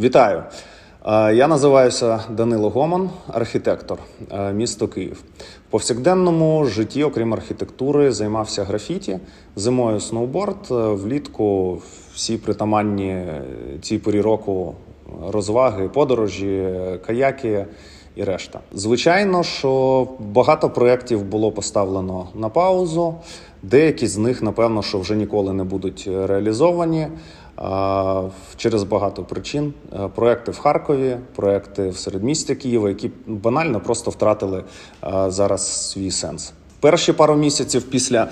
Вітаю! Е, Я називаюся Данило Гоман, архітектор, е, місто Київ. В повсякденному житті, окрім архітектури, займався графіті, зимою сноуборд, е, влітку всі притаманні цій порі року розваги, подорожі, каяки і решта. Звичайно, що багато проєктів було поставлено на паузу. Деякі з них, напевно, що вже ніколи не будуть реалізовані через багато причин. Е, Проекти в Харкові, проекти в середмісті Києва, які банально просто втратили зараз свій сенс. Перші пару місяців після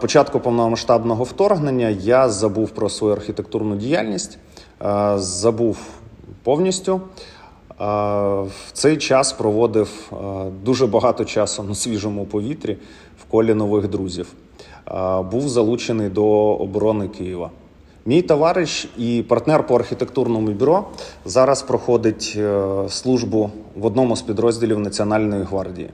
початку повномасштабного вторгнення я забув про свою архітектурну діяльність, забув повністю. В цей час проводив дуже багато часу на свіжому повітрі в колі нових друзів. Був залучений до оборони Києва. Мій товариш і партнер по архітектурному бюро зараз проходить е, службу в одному з підрозділів Національної гвардії.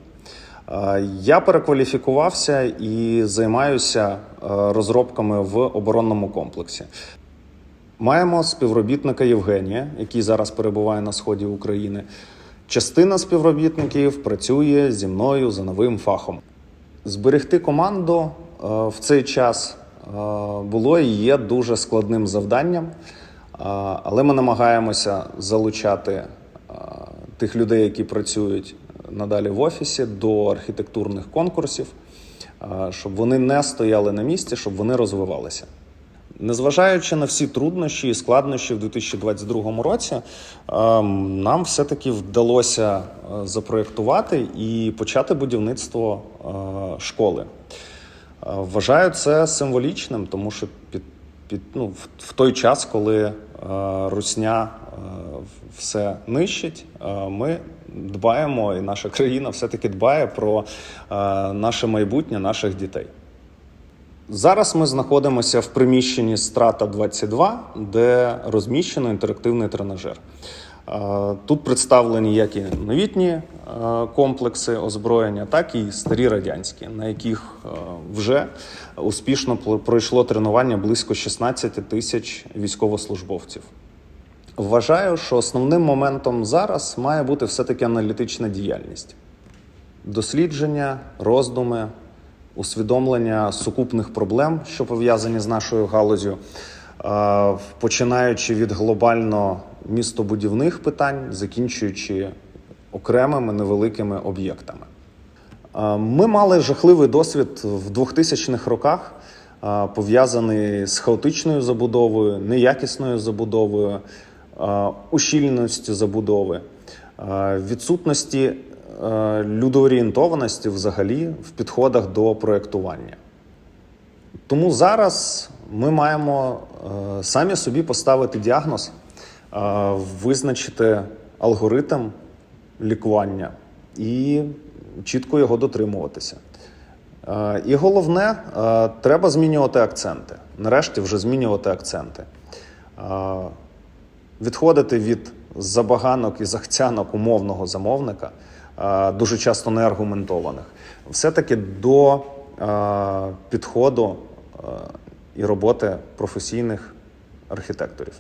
Е, Я перекваліфікувався і займаюся е, розробками в оборонному комплексі. Маємо співробітника Євгенія, який зараз перебуває на сході України. Частина співробітників працює зі мною за новим фахом. Зберегти команду в цей час було і є дуже складним завданням, але ми намагаємося залучати тих людей, які працюють надалі в офісі, до архітектурних конкурсів, щоб вони не стояли на місці, щоб вони розвивалися. Незважаючи на всі труднощі і складнощі в 2022 році, нам все-таки вдалося е, запроєктувати і почати будівництво е, школи. Вважаю це символічним, тому що під, під, ну, в, той час, коли е, русня е, все нищить, е, ми дбаємо, і наша країна все-таки дбає про наше майбутнє, наших дітей. Зараз ми знаходимося в приміщенні Страта 22, де розміщено інтерактивний тренажер. Тут представлені як і новітні комплекси озброєння, так і старі радянські, на яких вже успішно пройшло тренування близько 16 тисяч військовослужбовців. Вважаю, що основним моментом зараз має бути все-таки аналітична діяльність дослідження, роздуми, усвідомлення сукупних проблем, що пов'язані з нашою галузю, починаючи від глобально містобудівних питань, закінчуючи окремими невеликими об'єктами. Ми мали жахливий досвід в 2000-х роках, пов'язаний з хаотичною забудовою, неякісною забудовою, ущільненістю забудови, відсутності е, людоорієнтованості взагалі в підходах до проєктування. Тому зараз ми маємо е, самі собі поставити діагноз, е, визначити алгоритм лікування і чітко його дотримуватися. Е, І головне, треба змінювати акценти. Нарешті вже змінювати акценти. Відходити від забаганок і захцянок умовного замовника, дуже часто неаргументованих, все-таки до підходу і роботи професійних архітекторів.